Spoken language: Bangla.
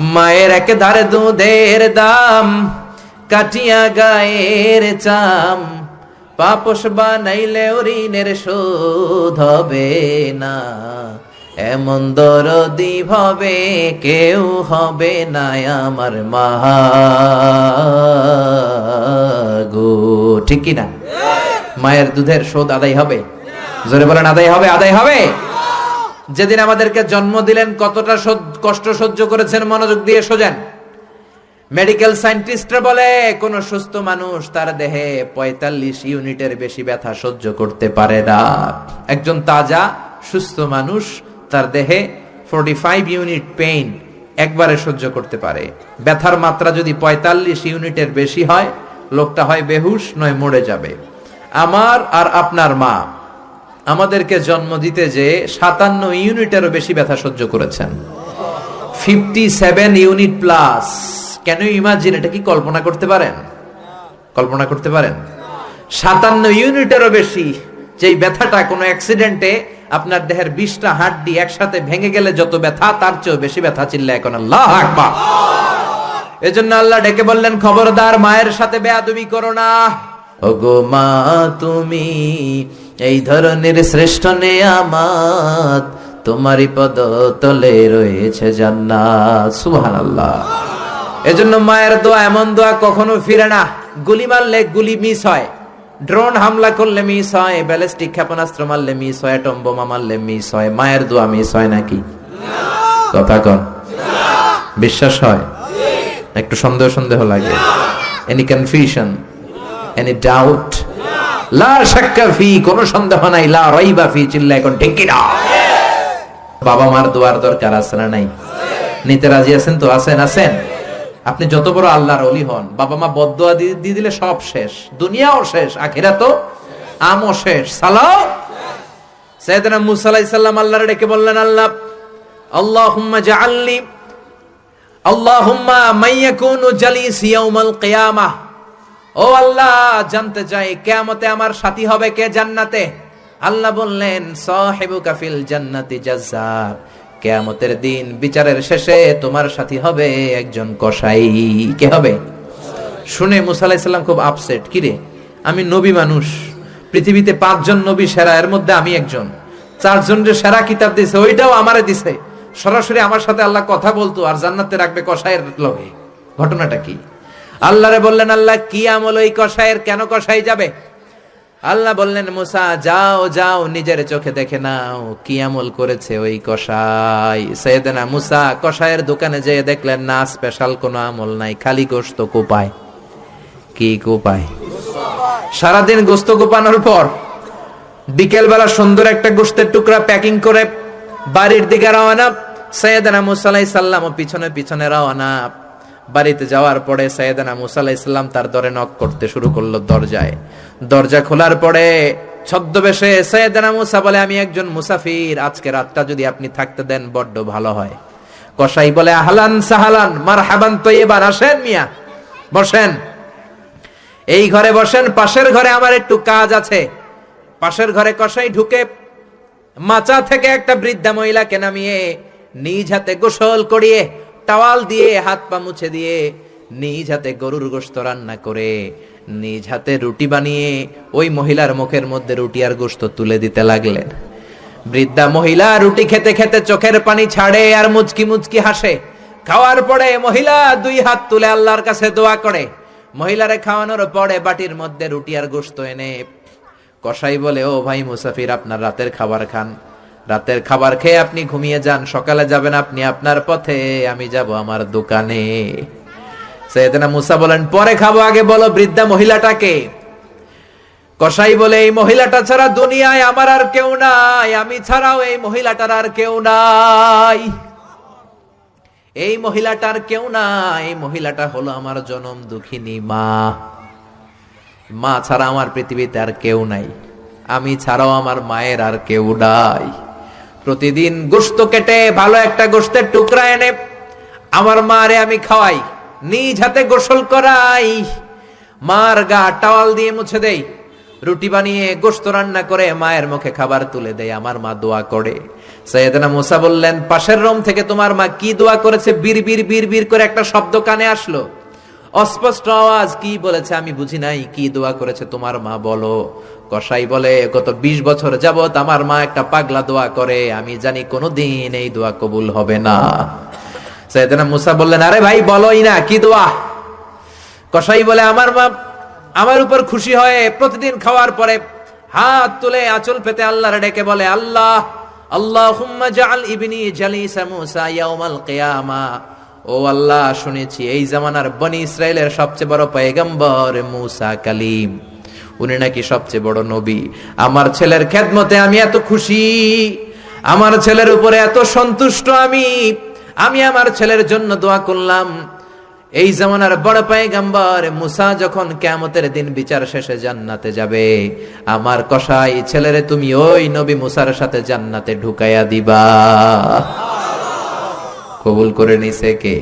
মায়ের এক ধারে দুধের দাম, কাটিয়া গায়ের চাম। পাপস বানাইলে ঋণের শোধ হবে না। এমন দরদি ভাবে কেউ হবে না আমার গো। ঠিক কি না? মায়ের দুধের শোধ আদায় হবে। জোরে বলেন, আদায় হবে আদায় হবে। যেদিন আমাদেরকে জন্ম দিলেন, কতটা কষ্ট সহ্য করেছেন, মনোযোগ দিয়ে সোজেন। মেডিকেল সায়েন্টিস্টরা বলে, কোন সুস্থ মানুষ তার দেহে পঁয়তাল্লিশ ইউনিটের বেশি ব্যথা সহ্য করতে পারে না। একজন তাজা, সুস্থ মানুষ তার দেহে ফোরটি ফাইভ ইউনিট পেইন একবারে সহ্য করতে পারে। ব্যথার মাত্রা যদি পঁয়তাল্লিশ ইউনিটের বেশি হয়, লোকটা হয় বেহুশ, নয় মরে যাবে। আমার আর আপনার মা আমাদেরকে জন্ম দিতে যে সাতান্ন ইউনিটেরও বেশি ব্যথা সহ্য করেছেন। Fifty seven unit plus can imagine এটা কি কল্পনা করতে পারেন? কল্পনা করতে পারেন? সাতান্ন ইউনিটেরও বেশি। যেই ব্যথাটা কোনো অ্যাক্সিডেন্টে আপনার দেহের বিশটা হাড্ডি একসাথে ভেঙে গেলে যত ব্যথা, তার চেয়েও বেশি ব্যথা চিল্লা এখন আল্লাহ আকবার। এজন্য আল্লাহ ডেকে বললেন, খবরদার, মায়ের সাথে বেয়াদবি করো না। ওগো মা, তুমি এই ধরনের শ্রেষ্ঠ নেয়ামাত তোমারই পদ তলে রয়েছে জান্নাত। সুবহানাল্লাহ। এজন্য মায়ের দোয়া, এমন দোয়া কখনো ফিরে না। গুলি মারলে গুলি মিস হয়। ড্রোন হামলা করলে মিস হয়। ব্যালিস্টিক ক্ষেপণাস্ত্র মারলে মিস হয়। অ্যাটম বোমা মারলে মিস হয়। মায়ের দোয়া মিস হয় নাকি? কথা কন। বিশ্বাস হয়? একটু সন্দেহ সন্দেহ লাগে। এনি কনফিউশন এনি ডাউট লা শাক্কা ফি, কোন সন্দেহ নাই, লা ফি চিল্লা, এখন বাবা মার দরকার আছে না নাই? নিতে রাজি আছেন তো? আপনি যত বড় আল্লাহর অলি হন, বাবা মা বদদোয়া দিয়ে দিলে সব শেষ। দুনিয়াও শেষ আখিরা তো আমও শেষ। সালাও? সাইয়েদনা মুসা আলাইহিস সালাম আল্লাহর ডেকে বললেন, আল্লাহ, আল্লাহুম্মা জাআলনি, আল্লাহুম্মা ও আল্লাহ, জানতে চাই, কিয়ামতে আমার সাথী হবে কে জান্নাতে? আল্লাহ বললেন, সাহিবুকা ফিল জান্নাতি জাজ্জাব কিয়ামতের দিন, বিচারের শেষে তোমার সাথী হবে একজন কসাই। কে হবে? শুনে মুসা আলাইহিস সালাম খুব আপসেট কিরে আমি নবী মানুষ। পৃথিবীতে পাঁচজন নবী সেরা, এর মধ্যে আমি একজন। চারজন যে সেরা কিতাব দিছে ওইটাও আমারে দিছে। সরাসরি আমার সাথে আল্লাহ কথা বলতো, আর জান্নাতে রাখবে কসাইয়ের লগে। ঘটনাটা কি? আল্লাহরে বললেন, আল্লাহ, কি আমল ওই কষায়ের কেন কষাই যাবে? আল্লাহ বললেন, মুসা, যাও যাও, নিজের চোখে দেখে নাও, কি আমল করেছে ওই কষাই সৈয়দনা মুসা কসাইয়ের দোকানে যেয়ে দেখলেন, না, স্পেশাল কোনো আমল নাই, খালি গোস্ত কোপায়। কি কোপায়? সারাদিন গোস্ত কোপানোর পর বিকেল বেলা সুন্দর একটা গোস্তের টুকরা প্যাকিং করে বাড়ির দিকে রওনা, সৈয়দনা মুসালাই সাল্লাম পিছনে পিছনে রওনা। বাড়িতে যাওয়ার পরে সৈয়দনা মুসালাই সাল্লাম তার দরে নক করতে শুরু করল দরজায়। দরজা খোলার পরে ছদ্মবেশে সৈয়দনা মুসা বলে, আমি একজন মুসাফির, আজকে রাতটা যদি আপনি থাকতে দেন, বড্ড ভালো হয়। কসাই বলে, আহলান সাহালান মার হাবান তো এবার আসেন মিয়া, বসেন। এই ঘরে বসেন, পাশের ঘরে আমার একটু কাজ আছে। পাশের ঘরে কষাই ঢুকে মাচা থেকে একটা বৃদ্ধা মহিলাকে নামিয়ে নিজ হাতে গোসল করিয়ে টাওয়াল দিয়ে হাত পা মুছে দিয়ে নিজ হাতে গরুর গোস্ত রান্না করে, নিজ হাতে রুটি বানিয়ে ওই মহিলার মুখের মধ্যে রুটি আর গোস্ত তুলে দিতে লাগলেন। বৃদ্ধা মহিলা রুটি খেতে খেতে চোখের পানি ছাড়ে আর মুচকি মুচকি হাসে। খাওয়ার পরে মহিলা দুই হাত তুলে আল্লাহর কাছে দোয়া করে। মহিলারে খাওয়ানোর পরে বাটির মধ্যে রুটি আর গোস্ত এনে কসাই বলে, ও ভাই মুসাফির, আপনার রাতের খাবার খান। রাতের খাবার খেয়ে আপনি ঘুমিয়ে যান, সকালে যাবেন আপনি আপনার পথে, আমি যাব আমার দোকানে। সৈয়দনা মুসা বলেন, পরে খাব, আগে বলো বৃদ্ধা মহিলাটাকে। কসাই বলে, এই মহিলাটা ছাড়া দুনিয়ায় আমার আর কেউ নাই, আমি ছাড়াও এই মহিলাটার আর কেউ নাই। এই মহিলাটার কেউ নাই, এই মহিলাটা হলো আমার জনম দুঃখিনী মা। মা ছাড়া আমার পৃথিবীতে আর কেউ নাই, আমি ছাড়াও আমার মায়ের আর কেউ নাই। প্রতিদিন গোস্ত কেটে ভালো একটা গোস্তের টুকরা এনে আমার মারে আমি খাওয়াই, নিজ হাতে গোসল করাই। মার গা টাওয়াল দিয়ে মুছে দেই, রুটি বানিয়ে গোস্ত রান্না করে মায়ের মুখে খাবার তুলে দেয় আমার মা দোয়া করে। সৈয়দনা মুসা বললেন, পাশের রুম থেকে তোমার মা কি দোয়া করেছে? বীর বীর বীর বীর করে একটা শব্দ কানে আসলো। অস্পষ্ট আওয়াজ, কি বলেছে আমি বুঝি নাই, কি দোয়া করেছে তোমার মা বলো। কসাই বলে, গত ২০ বছর যাবত আমার মা একটা পাগলা দোয়া করে, আমি জানি কোনোদিন এই দোয়া কবুল হবে না। সৈয়দনা মুসা বললেন, আরে ভাই, বলোই না, কি দোয়া? কসাই বলে, আমার মা আমার উপর খুশি হয়ে প্রতিদিন খাওয়ার পরে হাত তুলে আঁচল পেতে আল্লাহর ডেকে বলে, আল্লাহ জাআল ইবনি জালিসা ও আল্লাহ, শুনেছি, এই জামানার বনি ইসরায়েলের সবচেয়ে বড় পয়গম্বর মুসা কালিম। উনি নাকি সবচেয়ে বড় নবী। আমার ছেলের খেদমতে আমি এত খুশি। আমার ছেলের উপরে এত সন্তুষ্ট আমি। আমি আমার ছেলের জন্য দোয়া করলাম। এই জামানার বড় পায়গাম্বর মুসা যখন কেমতের দিন বিচার শেষে জান্নাতে যাবে, আমার কসাই ছেলেরে তুমি ওই নবী মুসার সাথে জান্নাতে ঢুকাইয়া দিবা। কবুল করে নিছে কে?